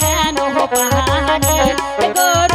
কেন হবানি গরু